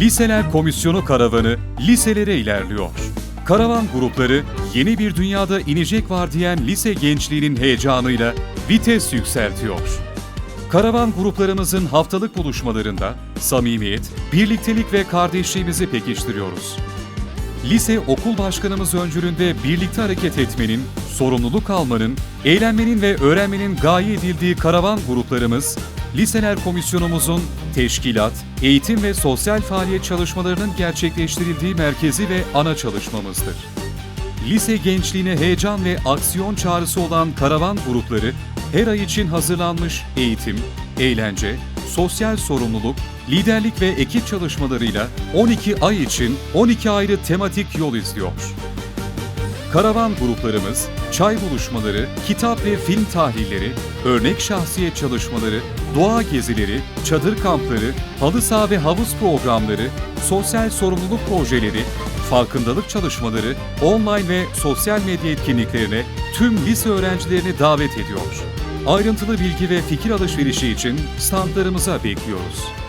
Liseler Komisyonu karavanı liselere ilerliyor. Karavan grupları yeni bir dünyada inecek var diyen lise gençliğinin heyecanıyla vites yükseltiyor. Karavan gruplarımızın haftalık buluşmalarında samimiyet, birliktelik ve kardeşliğimizi pekiştiriyoruz. Lise okul başkanımız öncülüğünde birlikte hareket etmenin, sorumluluk almanın, eğlenmenin ve öğrenmenin gaye edildiği karavan gruplarımız, Liseler Komisyonumuzun teşkilat, eğitim ve sosyal faaliyet çalışmalarının gerçekleştirildiği merkezi ve ana çalışmamızdır. Lise gençliğine heyecan ve aksiyon çağrısı olan karavan grupları her ay için hazırlanmış eğitim, eğlence, sosyal sorumluluk, liderlik ve ekip çalışmalarıyla 12 ay için 12 ayrı tematik yol izliyor. Karavan gruplarımız, çay buluşmaları, kitap ve film tahlilleri, örnek şahsiyet çalışmaları, doğa gezileri, çadır kampları, halı saha ve havuz programları, sosyal sorumluluk projeleri, farkındalık çalışmaları, online ve sosyal medya etkinliklerine tüm lise öğrencilerini davet ediyor. Ayrıntılı bilgi ve fikir alışverişi için standlarımıza bekliyoruz.